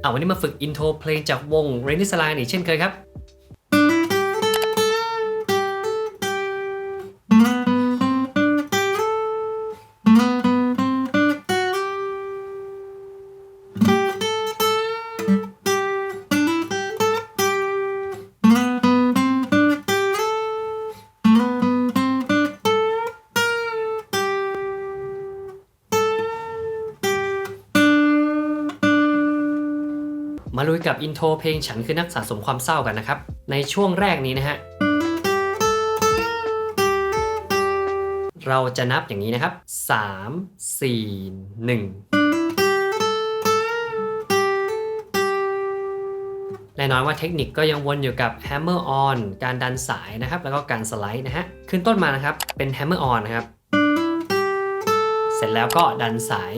เอาวันนี้มาฝึกอินโทรเพลงจากวง r a i n y s l i n e อีกเช่นเคยครับ มาลุยกับอินโทรเพลงฉันคือนักสะสมความเศร้ากันนะครับ ในช่วงแรกนี้นะฮะ เราจะนับอย่างนี้นะครับ 3 4 1แน่นอนว่าเทคนิคก็ยังวนอยู่กับ hammer on การดันสายนะครับ แล้วก็การสไลด์นะฮะ ขึ้นต้นมานะครับ เป็น hammer on นะครับ เสร็จแล้วก็ดันสาย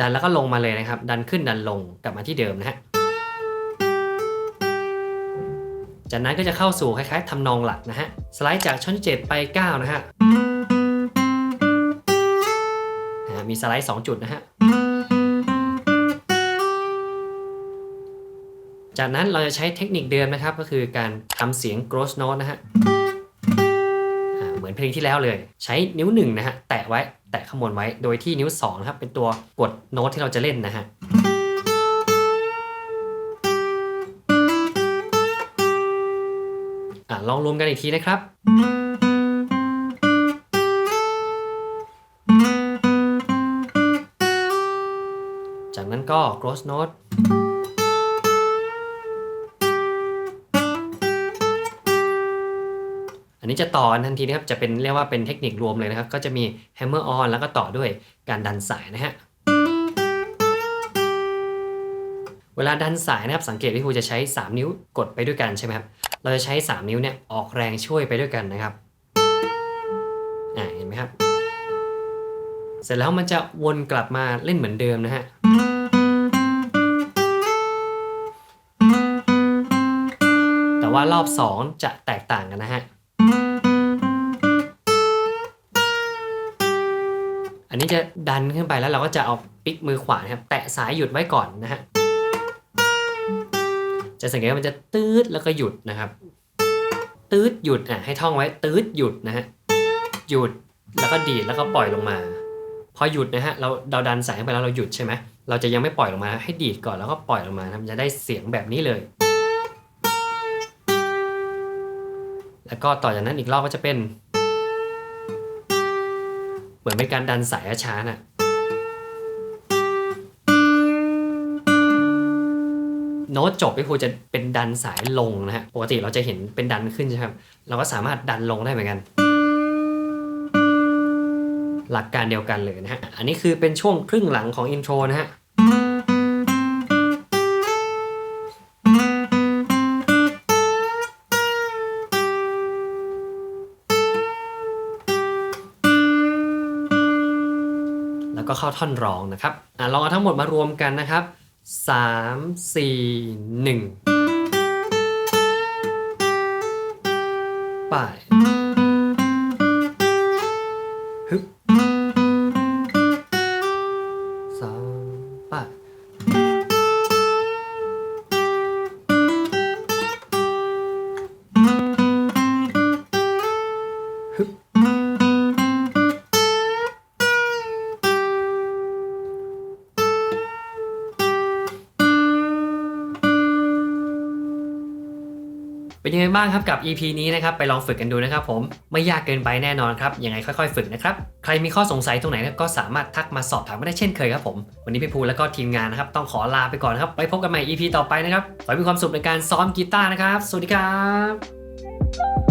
ดันแล้วก็ลงมาเลยนะครับ ดันขึ้นดันลงกลับมาที่เดิมนะฮะจากนั้นก็จะเข้าสู่คล้ายๆทำนองหลักนะฮะสไลด์จากช่องที่7ไป 9 นะฮะนะฮะมีสไลด์ 2 จุดนะฮะจากนั้นเราจะใช้เทคนิคเดิมนะครับ ก็คือการทำเสียง gross note นะฮะ เหมือนเพลงที่แล้วเลย ใช้นิ้วหนึ่งนะฮะแตะไว้แตะขมวดไว้โดยที่นิ้ว2นะครับเป็นตัวกดโน้ตที่เราจะเล่นนะฮะอะลองรวมกันอีกทีนะครับ จากนั้นก็ gross note นี้จะต่อทันทีนะครับ จะเป็นเรียกว่าเป็นเทคนิครวมเลยนะครับ ก็จะมี hammer on แล้วก็ต่อด้วยการดันสายนะฮะ เวลาดันสายนะครับ สังเกตที่ครูจะใช้ 3 นิ้วกดไปด้วยกันใช่ไหมครับ เราจะใช้ 3 นิ้วเนี่ยออกแรงช่วยไปด้วยกันนะครับ อ่าเห็นไหมครับ เสร็จแล้วมันจะวนกลับมาเล่นเหมือนเดิมนะฮะแต่ว่ารอบ 2 จะแตกต่างกันนะฮะ อันนี้จะดันขึ้นไปแล้วเราก็จะเอาปิกมือขวานครับแตะสายหยุดไว้ก่อนนะฮะจะสังเกตว่ามันจะตืดแล้วก็หยุดนะครับ ตืดหยุดอะให้ท่องไว้ตืดหยุดนะฮะหยุดแล้วก็ดีดแล้วก็ปล่อยลงมา พอหยุดนะฮะเราเราดันสายเข้าไปแล้วเราหยุดใช่ไหมเราจะยังไม่ปล่อยลงมาให้ดีดก่อนแล้วก็ปล่อยลงมานะจะได้เสียงแบบนี้เลย แล้วก็ต่อจากนั้นอีกรอบก็จะเป็น เหมือนเป็นการดันสายช้าๆน่ะโน้ตจบก็คือจะเป็นดันสายลงนะฮะปกติเราจะเห็นเป็นดันขึ้นใช่ไหมครับเราก็สามารถดันลงได้เหมือนกัน หลักการเดียวกันเลยนะฮะอันนี้คือเป็นช่วงครึ่งหลังของอินโทรนะฮะ ก็เข้าท่อนร้องนะครับอะลองเอาทั้งหมดมารวมกันนะครับ 3 4 1 ไปฮึบสามไป เป็นยังไงบ้างครับกับ EP นี้นะครับไปลองฝึกกันดูนะครับผมไม่ยากเกินไปแน่นอนครับยังไงค่อยๆ ฝึกนะครับใครมีข้อสงสัยตรงไหนก็สามารถทักมาสอบถามมาได้เช่นเคยครับผมวันนี้พี่ภูแล้วก็ทีมงานนะครับต้องขอลาไปก่อนครับไปพบกันใหม่ EP ต่อไปนะครับขอให้มีความสุขในการซ้อมกีตาร์นะครับ สวัสดีครับ